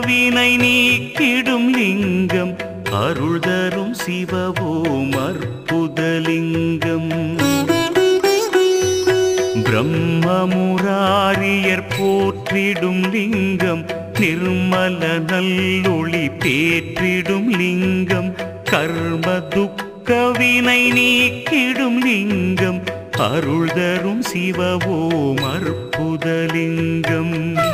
வினை நீக்கிடும் லிங்கம் அருள் தரும் சிவவோம் அற்புதலிங்கம். பிரம்மமுராரியர் போற்றிடும் லிங்கம் நிர்மல நல்லொளி பேற்றிடும் லிங்கம் கர்ம துக்க வினை நீக்கிடும் லிங்கம் அருள் தரும் சிவவோம் அற்புதலிங்கம்.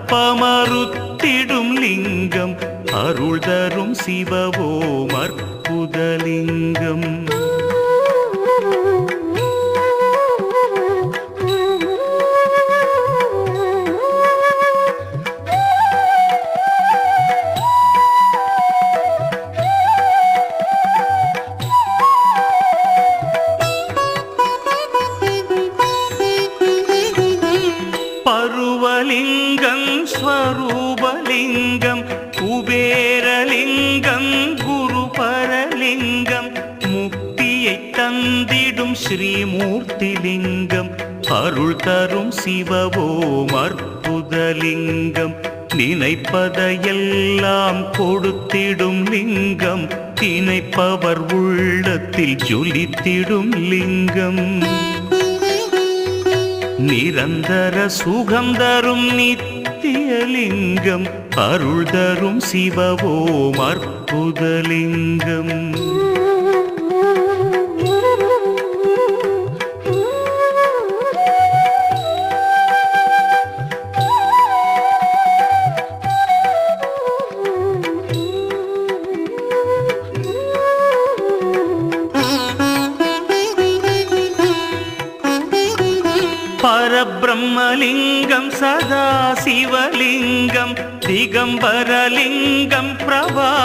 தர்ப்பமறுத்திடும் லிங்கம் அருள் தரும் சிவவோம் அற்புதலிங்கம். சிவவோம் அற்புதலிங்கம் நினைப்பதையெல்லாம் கொடுத்திடும் லிங்கம் திணைப்பவர் உள்ளத்தில் ஜொலித்திடும் லிங்கம். நிரந்தர சுகம் தரும் நித்தியலிங்கம் அருள் தரும் சிவவோம் அற்புதலிங்கம் திகம்பரலிங்கம் பிரபாகரலிங்கம்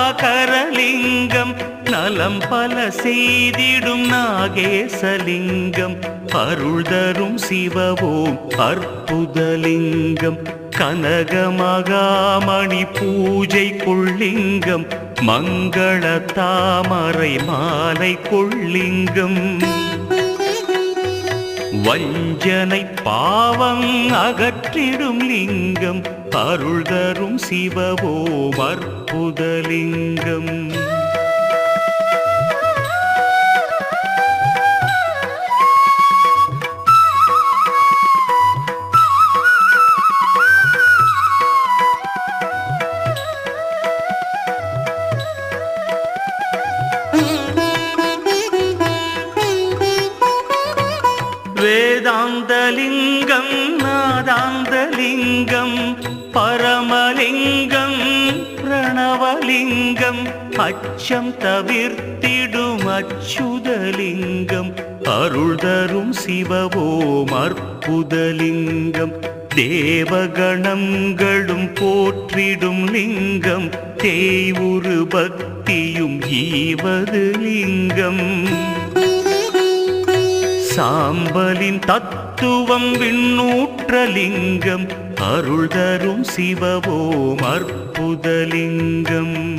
நலம் பல செய்திடும் நாகேசலிங்கம் அருள் தரும் சிவவோம் அற்புதலிங்கம் கனகமகாமணி பூஜை கொள்ளிங்கம் மங்கள தாமரை மாலை கொள்ளிங்கம் வஞ்சனை பாவம் அகற்றிடும் லிங்கம் அருள் தரும் சிவவோ அற்புதலிங்கம். அச்சம் தவிர்த்திடும் அச்சுதலிங்கம் அருள் தரும் சிவவோம் அற்புதலிங்கம். தேவகணங்களும் போற்றிடும் லிங்கம். தேய்வுரு பக்தியும் ஈவது லிங்கம். சாம்பலின் தத்துவம் விண்ணூற்றலிங்கம் அருள் தரும் சிவவோம் அற்புதலிங்கம்.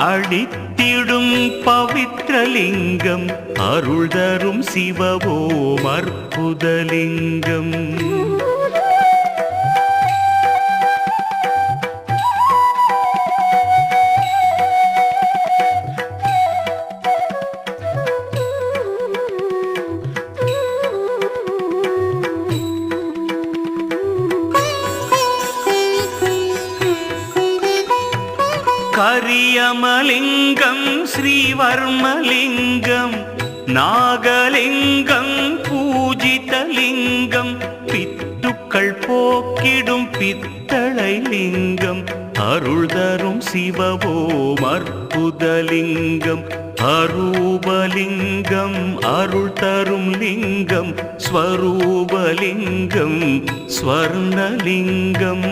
அழித்திடும் பவித்ரலிங்கம் அருள் தரும் சிவவோம் அற்புதலிங்கம். பித்துக்கள் போக்கிடும் பித்தளை லிங்கம். அருள் தரும் சிவவோம் அற்புதலிங்கம் அரூபலிங்கம் அருள் தரும் லிங்கம். ஸ்வரூபலிங்கம் ஸ்வர்ணலிங்கம்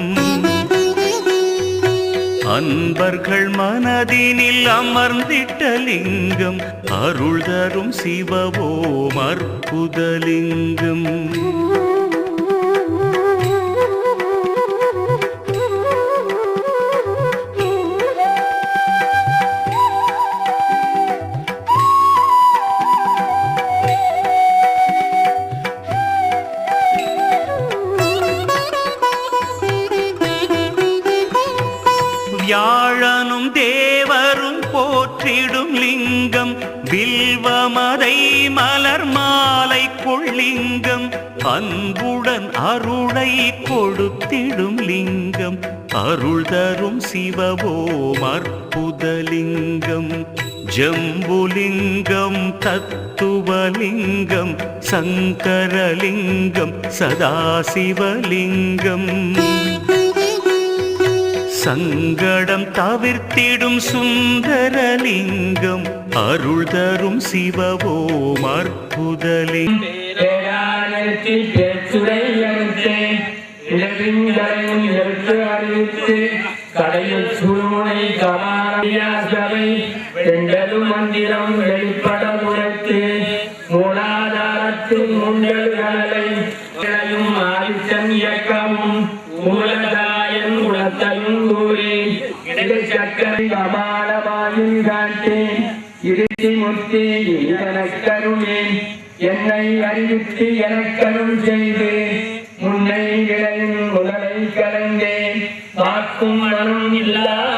அன்பர்கள் மனதினில் அமர்ந்திட்ட லிங்கம். அருள் தரும் சிவவோம் அற்புதலிங்கம் அருள் தரும் சிவவோம் அற்புதலிங்கம் ஜம்புலிங்கம் தத்துவலிங்கம் சங்கரலிங்கம் சதாசிவலிங்கம். சங்கடம் தவிர்த்திடும் சுந்தரலிங்கம் அருள் தரும் சிவவோம் அற்புதலிங்கம். கடையில் சூழ்முனை கமாரவை பெண்டலும் மந்திரம் வெளிப்பட முறைத்து மூலாதாரத்தின் முண்டல்களை இளையும் ஆயுஷம் இயக்கமும் மூலதாயன் குணத்தையும் கூறி இடைச்சக்கரை கபாலமாயும் காட்டேன் இறுதி முத்தி எனக்கருமே என்னை அறிவித்து எனக்கரும் செய்து முன்னை இளையும் முதலை கலந்தேன் வாக்கும் மனம் இல்லா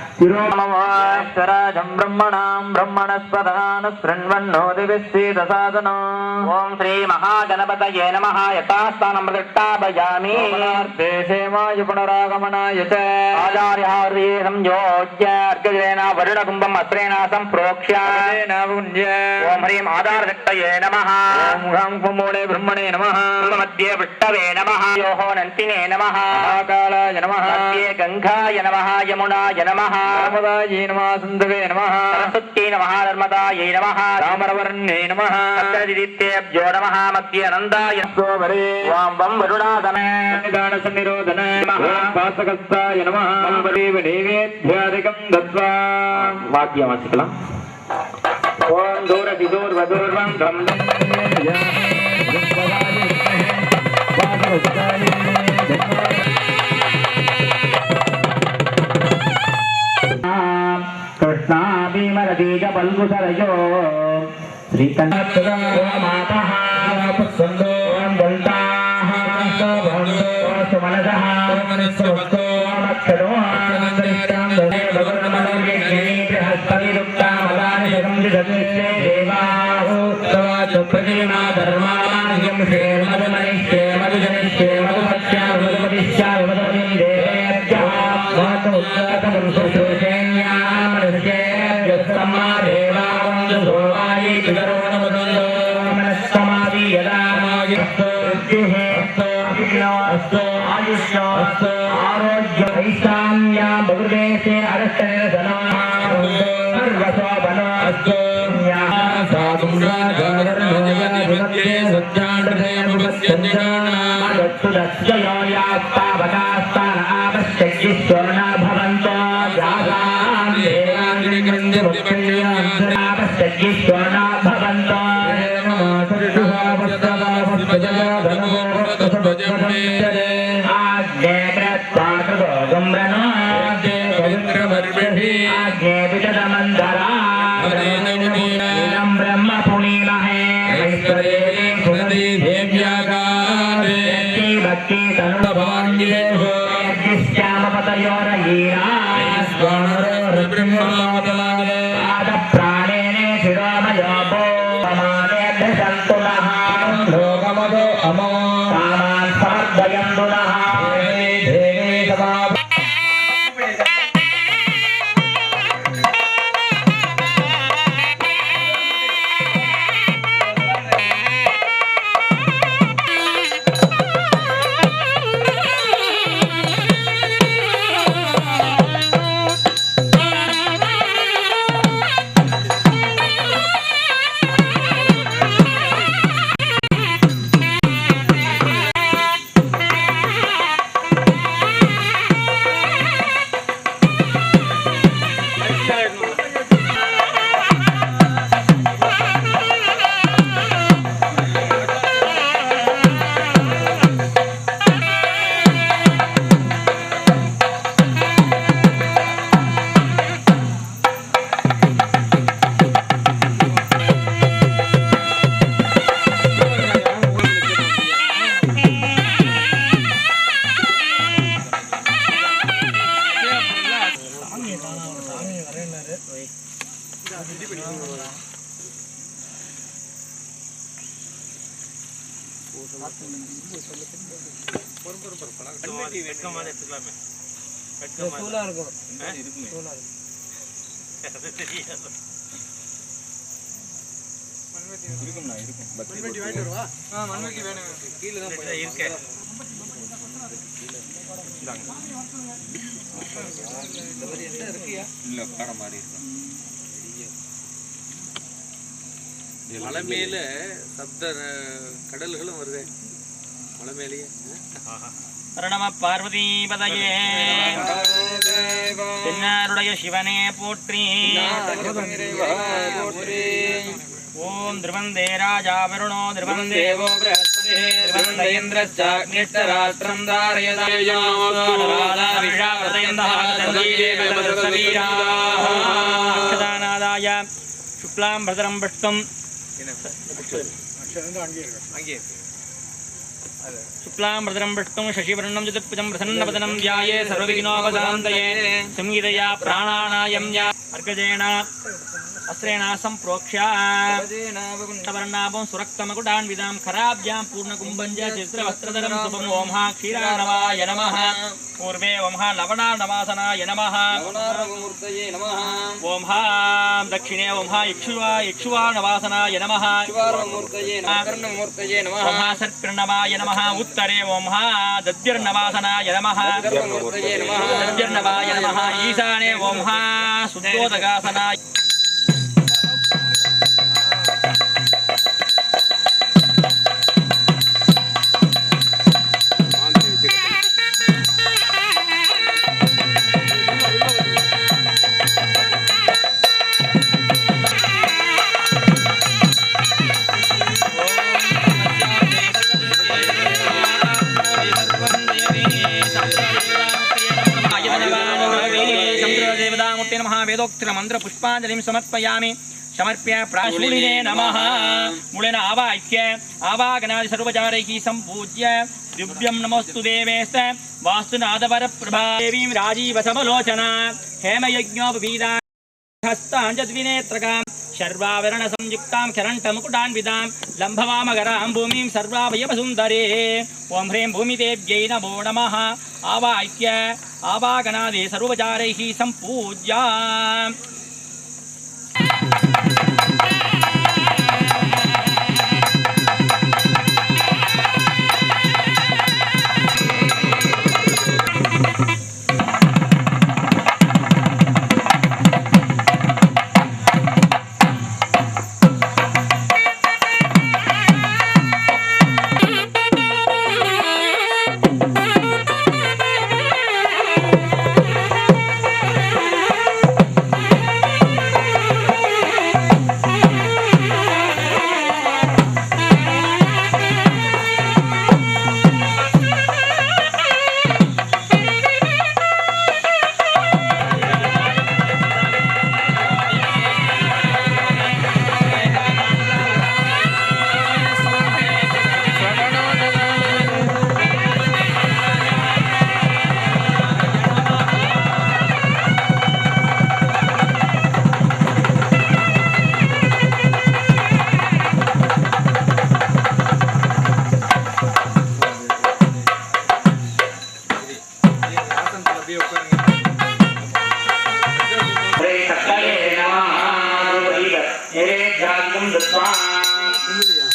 తిరోమవాశ్వరాజం బ్రహ్మణాం బ్రహ్మణస్పదాన శృణ్వన్నోదివిశ్చేదసాదనం ఓం శ్రీ మహాగణపతయే నమ యథాస్థానం ప్రతిష్టాపయామి దేశేమాయ పునరాగమనాయ చ ఆచార్యార్యే సంయోజ్య అర్ఘ్యేన వరుణకుంభం అస్త్రేణ సంప్రోక్ష్య ఓం హ్రీం ఆధారశక్తయే నమ ఓం హ్రం కుమూలే బ్రహ్మణే నమ మధ్యే విష్టవే నమ యోహో నంతినే నమ నమ గంగాయ నమ యమునాయ నమ ராமதாயை நம சுந்தவே நம சரஸ்வத்யை நம தர்மதாயை நம ராமரவர்ணே நம சத்யதித்யேப்ஜோ நம மத்திய நந்தாய சோவரே வாம்பம் வருடாதன நிதான சன்னிரோதன பாசகஸ்தாய நம வம்பரேவ நைவேத்யாதிகம் தத்வா வாக்கியம் வாசிக்கலாம் ஓம் தூரதி தூர்வதூர்வம் தம் Yeah. भीमरतीज पल्गुसरयो श्रीकण्ठमातः दन्ताः Yeah. மலை மேல சப்த கடல்களும் வருது. மலை மேலேயே நம பார்வதிபதையே. தென்னாருடைய சிவனே போற்றி. ॐ द्रुवन्दे राजा वरुणो द्रुवन्देवो बृहस्पतिर्वन्देन्द्रश्चाग्निष्टराष्ट्रम् धारयदाय शुक्लां भद्रं विष्णुम् शुक्लामृतरं विष्णुं शशिवर्णं चतुर्भुजं प्रसन्नवदनं ध्याये सर्वविघ्नोपशान्तये संहितया प्राणानायं या అర్గజేణ అస్త్రేణాసం ప్రోక్ష్యావర్ణాభం సురక్తమకుటాన్విదాం ఖరాబ్జాం పూర్ణకుంభంజ చిత్రవస్త్రధరం శుభం ఓంహ క్షీరానవాయ నమ పూర్వే ఓంహ లవణానవాసనాయ నమ ఓం దక్షిణే ఓంహ ఇక్షువా ఇక్షువాణవాసనాయ నమ ఓంహ సత్కృణమాయ నమ ఉత్తరే ఓంహ దద్యర్ణవాసనాయ నమ దద్యర్ణవాయ నమ ఈశానే ఓంహ సుదే を探さない。ते मंत्र वेदोक्तिरमन्त्रपुष्पाञ्जलिं समर्पयामि। समर्प्य प्राशूलिने नम। मूलेन आवाह्य आवागनादिसर्वचारैः सम्पूज्य दिव्यं नमोऽस्तु देवेस्त वास्तुनादवरप्रभा देवीं राजीवसमलोचना। हेमयज्ञोपवीदा हस्ताञ्जद्विनेत्रकाम् शर्वावरण संयुक्ता खरंट मुकुटान्विता लंभवामगरा भूमि सर्वावयवसुंदरे ओं ह्रीं भूमिदेव्यै नमो नम। आवाह्य आवागनादे सर्वोपचारैः संपूज्या நைவேத்யாதிகம் தத்வா இந்த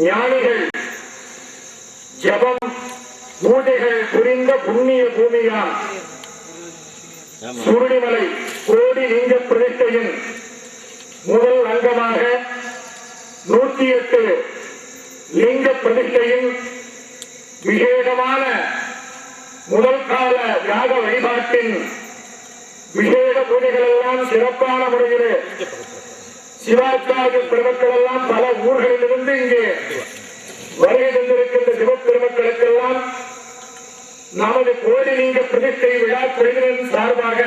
ஞானிகள் ஜபம் பூஜைகள் புரிந்த புண்ணிய பூமியாம் சுருளிமலை கோடி லிங்க பிரதிஷ்டையின் முதல் அங்கமாக நூத்தி எட்டு லிங்க பிரதிஷ்டையின் விசேஷமான முதல் கால யாக வழிபாட்டின் விசேட பூஜைகள் எல்லாம் சிறப்பான முறையிலே சிவாச்சாரிய பெருமக்கள் எல்லாம் பல ஊர்களிலிருந்து இங்கே வருகை தந்திருக்கின்ற சிவப்பெருமக்களுக்கெல்லாம் நமது நீங்க பிரதிஷ்டை விழா குழுவினரின் சார்பாக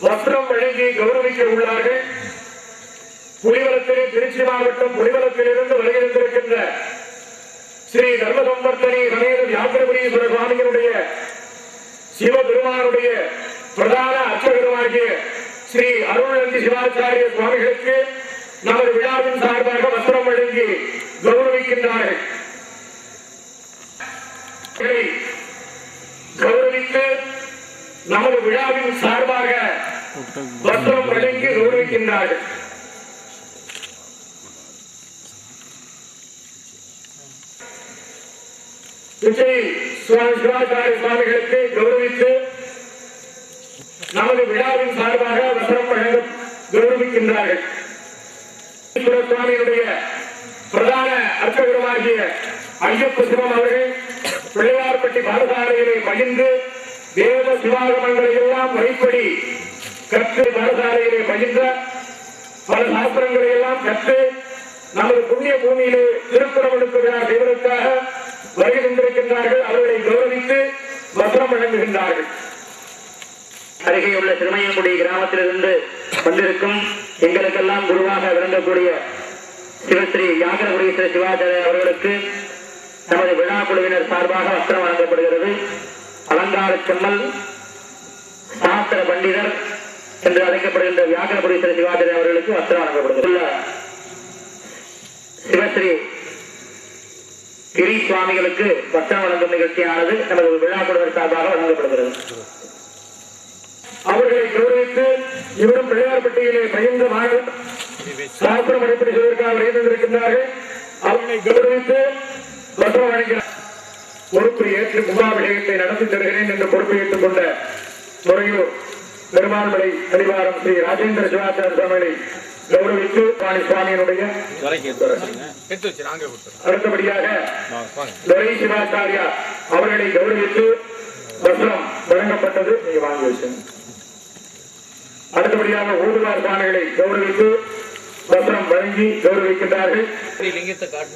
வஸ்திரம் வழங்கி கௌரவிக்க உள்ளார்கள். புலிவலத்திலே திருச்சி மாவட்டம் புலிவலத்திலிருந்து வருகை தந்திருக்கின்ற ஸ்ரீ தர்மசம்பர்த்தனி சமேத யாத்திரபுரீஸ்வர சுவாமிகளுடைய சிவபெருமானுடைய பிரதான அர்ச்சகருமாகிய ஸ்ரீ அருள்நந்தி சிவாச்சாரிய சுவாமிகளுக்கு நமது விழாவின் சார்பாக வஸ்திரம் வழங்கி கௌரவிக்கின்றார்கள் இவர்களை கௌரவித்து நமது விழாவின் சார்பாக வஸ்திரம் வழங்கி கௌரவிக்கின்றார்கள் விஜய் சுவா- சிவாச்சாரிய சுவாமிகளுக்கு கௌரவித்து நமது விழாவின் சார்பாக வசனம் வழங்க கௌரவிக்கின்றார்கள். சுவாமியினுடைய பிரதான அர்ச்சகருமாகிய ஐயப்ப சிவம் அவர்கள் பிள்ளையார்பட்டி பாரசாலையிலே பகிர்ந்து தேவ சிவாகமங்களை எல்லாம் முறைப்படி கற்று பாரசாலையிலே பகிர்ந்த பல சாஸ்திரங்களை எல்லாம் கற்று நமது புண்ணிய பூமியிலே திருப்புறமெடுப்பு விழா செய்வதற்காக வருகை தந்திருக்கின்றார்கள். அவர்களை கௌரவித்து வசனம் வழங்குகின்றார்கள். அருகே உள்ள திருமையங்குடி கிராமத்திலிருந்து வந்திருக்கும் எங்களுக்கெல்லாம் குருவாக விளங்கக்கூடிய சிவஸ்ரீ யாகரபுரீஸ்வர சிவாச்சாரிய அவர்களுக்கு நமது விழா குழுவினர் சார்பாக வஸ்திரம் வழங்கப்படுகிறது. அலங்கார செம்மல் சாஸ்திர பண்டிதர் என்று அழைக்கப்படுகின்ற வியாகரபுரீஸ்வர சிவாச்சாரிய அவர்களுக்கு வஸ்திரம் வழங்கப்படுகிறது. சிவஸ்ரீ கிரி சுவாமிகளுக்கு வஸ்திரம் வழங்கும் நிகழ்ச்சியானது நமது விழா குழுவினர் சார்பாக வழங்கப்படுகிறது. அவர்களை கௌரவித்து இவரும் பிள்ளையார்பட்டியிலே பயின்ற மாணவர் சாஸ்திரம் அடிப்படை செய்வதற்காக வருகை அவர்களை கௌரவித்து வசனம் வழங்கினார் பொறுப்பு ஏற்று கும்பாபிஷேகத்தை நடத்தி தருகிறேன் என்று பொறுப்பு ஏற்றுக் கொண்ட முறையூர் பெருமாள்மலை அடிவாரம் ஸ்ரீ ராஜேந்திர சிவாச்சார சுவாமிகளை கௌரவித்து பாணி சுவாமியினுடைய அடுத்தபடியாக வாங்க துரை சிவாச்சாரியா அவர்களை கௌரவித்து வஸ்திரம் வழங்கப்பட்டது. நீங்க வாங்கி வச்சுங்க அடுத்தபடியாக ஊதுவார் சுவாமிகளை கௌரவித்து வசனம் வழங்கி கௌரவிக்கின்றார்கள்.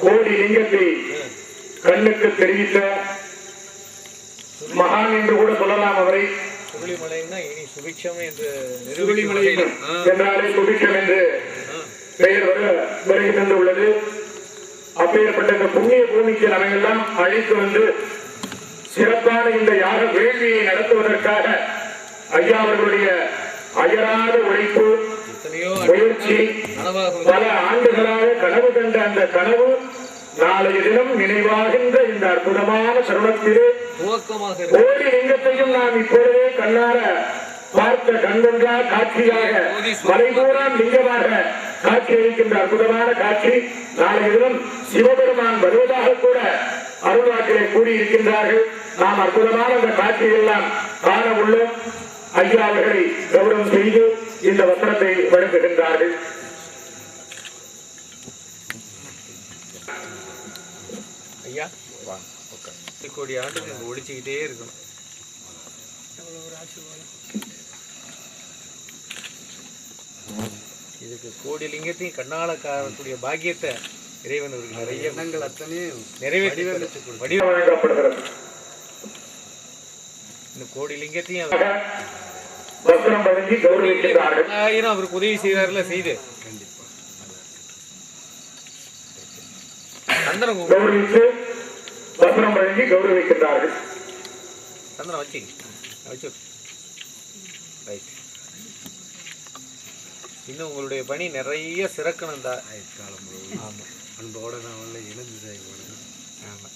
கோடி லிங்கத்தை கண்ணுக்கு தெரிவித்த மகான் என்று கூட சொல்லலாம் அவரை. என்றாலே சுபிக்ஷம் என்று பெயர் வர வருகை தந்துள்ளது. அப்பேற்பட்ட இந்த புண்ணிய பூமிக்கு நம்ம எல்லாம் அழைத்து வந்து சிறப்பான இந்த யாக வேள்வியை நடத்துவதற்காக ஐயா அவர்களுடைய அயராத உழைப்பு முயற்சி பல ஆண்டுகளாக கனவு கண்ட அந்த கனவு நாளைய தினம் நினைவாகின்ற இந்த அற்புதமான இருக்கு. கோடி லிங்கத்தையும் நாம் இப்பொழுதே கண்ணார பார்த்த கண்கொன்றா காட்சியாக மலைபூரான் லிங்கமாக காட்சி அளிக்கின்ற அற்புதமான காட்சி நாளைய தினம் சிவபெருமான் வருவதாக கூட அருள்வாக்கிலே கூறியிருக்கின்றார்கள். நாம் அற்புதமான அந்த காட்சியெல்லாம் காண உள்ளோம். ஐயா அவர்களை கௌரவம் செய்து இந்த வஸ்திரத்தை வழங்குகின்றார்கள் ஐயா கோடி ஆண்டுக்கு இங்க ஒழிச்சுக்கிட்டே இருக்கணும். இதுக்கு கோடி லிங்கத்தையும் கண்ணால காணக்கூடிய பாக்கியத்தை இறைவன் நிறைய எண்ணங்கள் அத்தனையும் நிறைவேற்றி வடிவ வழங்கப்படுகிறது. இந்த கோடி லிங்கத்தையும் அவருக்கு உதவி செய்தார்ல செய்து. சந்திரன் வஸ்திரம் வழங்கி கௌரவிக்கின்றார்கள் சந்திரன் வச்சு. வச்சு. ரைட் இன்னும் உங்களுடைய பணி நிறைய சிறக்கணும் தான் ஆமா. அன்போட நான் உள்ள இணைந்து செய்வோம் ஆமா.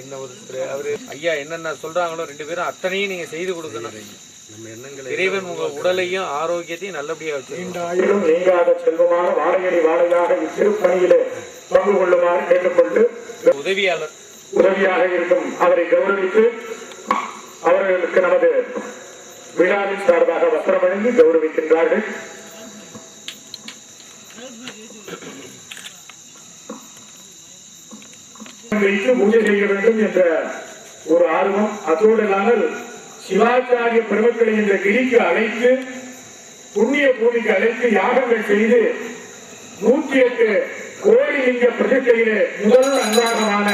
என்ன ஒரு அவரு ஐயா என்னென்ன சொல்றாங்களோ ரெண்டு பேரும் அத்தனையும் நீங்க செய்து கொடுக்கணும். நம்ம எண்ணங்களை இறைவன் உங்க உடலையும் ஆரோக்கியத்தையும் நல்லபடியா வச்சு நீங்காத செல்வமாக வாழையடி வாழையாக இத்திருப்பணியிலே பங்கு கொள்ளுமாறு கேட்டுக்கொண்டு உதவியாளர். உதவியாக இருக்கும் அவரை கௌரவித்து அவர்களுக்கு நமது விழாவின் சார்பாக வஸ்திரம் வழங்கி கௌரவிக்கின்றார்கள். வைத்து பூஜை செய்ய வேண்டும் என்ற ஒரு ஆர்வம். அதோடு இல்லாமல் சிவாச்சாரிய பிரபுக்களை என்ற கிரிக்கு அழைத்து புண்ணிய பூமிக்கு அழைத்து யாகங்கள் செய்து நூற்றி எட்டு கோடி லிங்க பிரதிஷ்டையிலே முதல் அங்காரமான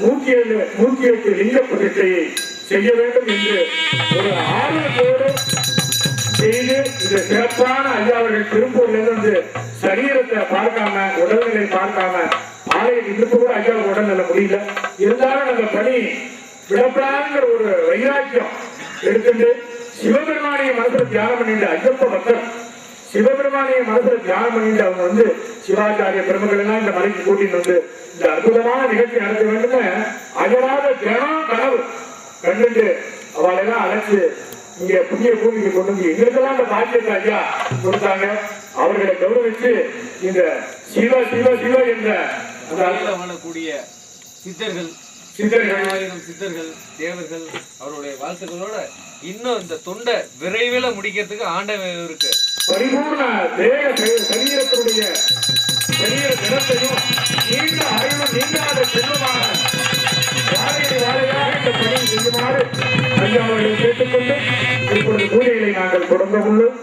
நூற்றி ஏழு நூற்றி எட்டு லிங்க பிரதிஷ்டையை செய்ய வேண்டும் என்று ஒரு ஆர்வத்தோடு செய்து இந்த சிறப்பான ஐயாவர்கள் திருப்பூர்ல இருந்து சரீரத்தை பார்க்காம உடல்நிலை பார்க்காம ஆலையில் இருந்து கூட ஐயா உடல்நிலை முடியல இருந்தாலும் அந்த பணி விடப்படாங்கிற ஒரு வைராக்கியம் எடுத்துட்டு சிவபெருமானிய மனசுல தியானம் பண்ணிட்டு ஐயப்ப பக்தர். சிவபெருமானிய மனசுல தியானம் பண்ணிட்டு அவங்க வந்து சிவாச்சாரிய பெருமக்கள் எல்லாம் இந்த மலைக்கு கூட்டிட்டு வந்து இந்த அற்புதமான நிகழ்ச்சி நடத்த வேண்டும் அயராத தினம் கனவு கண்டுட்டு அவளெல்லாம் அழைச்சு இங்க புதிய பூமிக்கு கொண்டு வந்து எங்களுக்கெல்லாம் அந்த பாக்கியத்தை ஐயா கொடுத்தாங்க. அவர்களை கௌரவிச்சு இந்த சிவ சிவ சிவ என்ற வாழக்கூடிய சித்தர்கள் சிந்தனைகள் சித்தர்கள் தேவர்கள் அவருடைய வாழ்த்துக்களோட இன்னும் இந்த தொண்டை விரைவில் முடிக்கிறதுக்கு ஆண்டவன் இருக்கு. பரிபூர்ண தேக சரீ- சரீர தினத்தையும் நீண்ட ஆயுளும் நீங்காத செல்வமான வாழையாக இந்த பணி செய்யுமாறு ஐயா அவர்களை கேட்டுக்கொண்டு இப்பொழுது பூஜைகளை நாங்கள் தொடங்க உள்ளோம்.